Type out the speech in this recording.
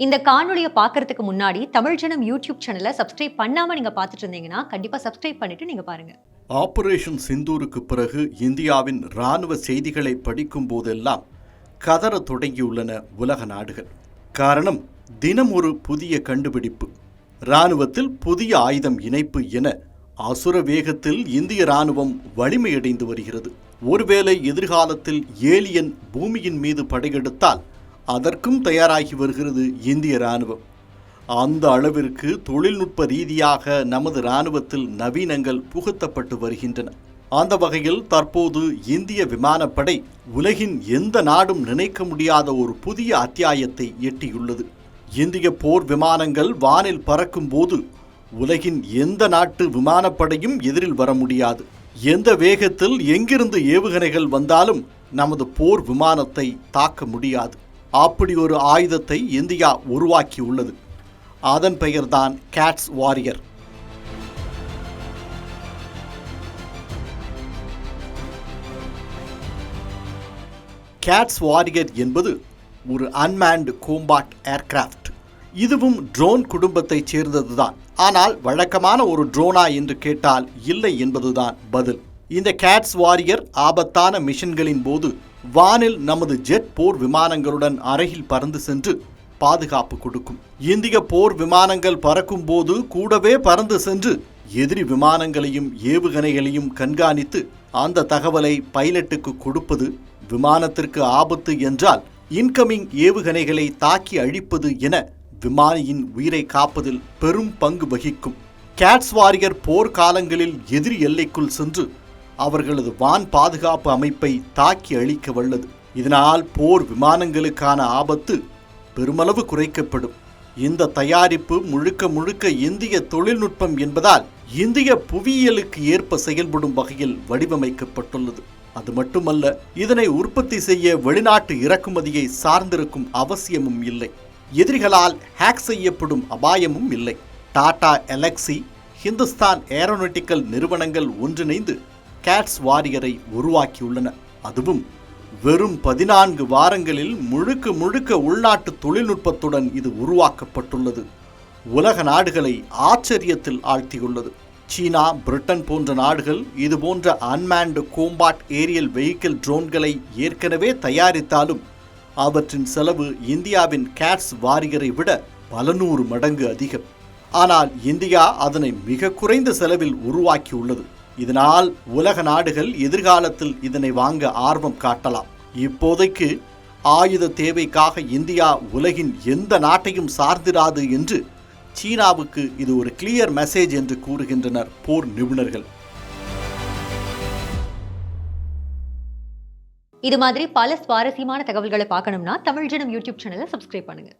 இந்த காணொலியை பார்க்கறதுக்கு முன்னாடி தமிழ் ஜனம் யூடியூப் சேனலை சப்ஸ்கிரைப் பண்ணாமல் நீங்கள் பார்த்துட்டு இருந்தீங்கன்னா கண்டிப்பாக சப்ஸ்கிரைப் பண்ணிட்டு நீங்கள் பாருங்கள் ஆபரேஷன் சிந்தூருக்கு பிறகு இந்தியாவின் ராணுவ செய்திகளை படிக்கும் போதெல்லாம் கதற தொடங்கியுள்ளன உலக நாடுகள். காரணம் தினம் ஒரு புதிய கண்டுபிடிப்பு. ராணுவத்தில் புதிய ஆயுதம் இணைப்பு என அசுர வேகத்தில் இந்திய ராணுவம் வலிமையடைந்து வருகிறது. ஒருவேளை எதிர்காலத்தில் ஏலியன் பூமியின் மீது படையெடுத்தால் அதற்கும் தயாராகி வருகிறது இந்திய ராணுவம் அந்த அளவிற்கு தொழில்நுட்ப ரீதியாக நமது இராணுவத்தில் நவீனங்கள் புகுத்தப்பட்டு வருகின்றன. அந்த வகையில் தற்போது இந்திய விமானப்படை உலகின் எந்த நாடும் நினைக்க முடியாத ஒரு புதிய அத்தியாயத்தை எட்டியுள்ளது. இந்திய போர் விமானங்கள் வானில் பறக்கும் போது உலகின் எந்த நாட்டு விமானப்படையும் எதிரில் வர முடியாது. எந்த வேகத்தில் எங்கிருந்து ஏவுகணைகள் வந்தாலும் நமது போர் விமானத்தை தாக்க முடியாது. அப்படி ஒரு ஆயுதத்தை இந்தியா உருவாக்கியுள்ளது. அதன் பெயர்தான் கேட்ஸ் வாரியர் கேட்ஸ் வாரியர் என்பது ஒரு அன்மேன்டு கோம்பாட் ஏர்கிராஃப்ட் இதுவும் ட்ரோன் குடும்பத்தைச் சேர்ந்ததுதான். ஆனால் வழக்கமான ஒரு ட்ரோனா என்று கேட்டால் இல்லை என்பதுதான் பதில். இந்த கேட்ஸ் வாரியர் ஆபத்தான மிஷன்களின் போது வானில் நமது ஜெட் போர் விமானங்களுடன் அருகில் பறந்து சென்று பாதுகாப்பு கொடுக்கும். இந்திய போர் விமானங்கள் பறக்கும் போது கூடவே பறந்து சென்று எதிரி விமானங்களையும் ஏவுகணைகளையும் கண்காணித்து அந்த தகவலை பைலட்டுக்கு கொடுப்பது விமானத்திற்கு ஆபத்து என்றால் இன்கமிங் ஏவுகணைகளை தாக்கி அழிப்பது என விமானியின் உயிரை காப்பதில் பெரும் பங்கு வகிக்கும். கேட்ஸ் வாரியர் போர்க்காலங்களில் எதிரி எல்லைக்குள் சென்று அவர்களது வான் பாதுகாப்பு அமைப்பை தாக்கி அழிக்க வல்லது. இதனால் போர் விமானங்களுக்கான ஆபத்து பெருமளவு குறைக்கப்படும். இந்த தயாரிப்பு முழுக்க முழுக்க இந்திய தொழில்நுட்பம் என்பதால் இந்திய புவியியலுக்கு ஏற்ப செயல்படும் வகையில் வடிவமைக்கப்பட்டுள்ளது. அது மட்டுமல்ல இதனை உற்பத்தி செய்ய வெளிநாட்டு இறக்குமதியை சார்ந்திருக்கும் அவசியமும் இல்லை. எதிரிகளால் ஹேக் செய்யப்படும் அபாயமும் இல்லை. டாடா எலக்ஸி ஹிந்துஸ்தான் ஏரோநாட்டிக்கல் நிறுவனங்கள் ஒன்றிணைந்து கேட்ஸ் வாரியரை உருவாக்கியுள்ளன. அதுவும் வெறும் பதினான்கு வாரங்களில் முழுக்க முழுக்க உள்நாட்டு தொழில்நுட்பத்துடன் இது உருவாக்கப்பட்டுள்ளது. உலக நாடுகளை ஆச்சரியத்தில் ஆழ்த்தியுள்ளது. சீனா பிரிட்டன் போன்ற நாடுகள் இதுபோன்ற அன்மேன்டு கோம்பாட் ஏரியல் வெஹிக்கிள் ட்ரோன்களை ஏற்கனவே தயாரித்தாலும் அவற்றின் செலவு இந்தியாவின் கேட்ஸ் வாரியரை விட பல நூறு மடங்கு அதிகம். ஆனால் இந்தியா அதனை மிக குறைந்த செலவில் உருவாக்கியுள்ளது. இதனால் உலக நாடுகள் எதிர்காலத்தில் இதனை வாங்க ஆர்வம் காட்டலாம். இப்போதைக்கு ஆயுத தேவைக்காக இந்தியா உலகின் எந்த நாட்டையும் சார்ந்திராது என்று சீனாவுக்கு இது ஒரு கிளியர் மெசேஜ் என்று கூறுகின்றனர் போர் நிபுணர்கள். இது மாதிரி பல சுவாரஸ்யமான தகவல்களை பார்க்கணும்னா தமிழ் ஜனம் யூடியூப் சேனலை சப்ஸ்கிரைப் பண்ணுங்க.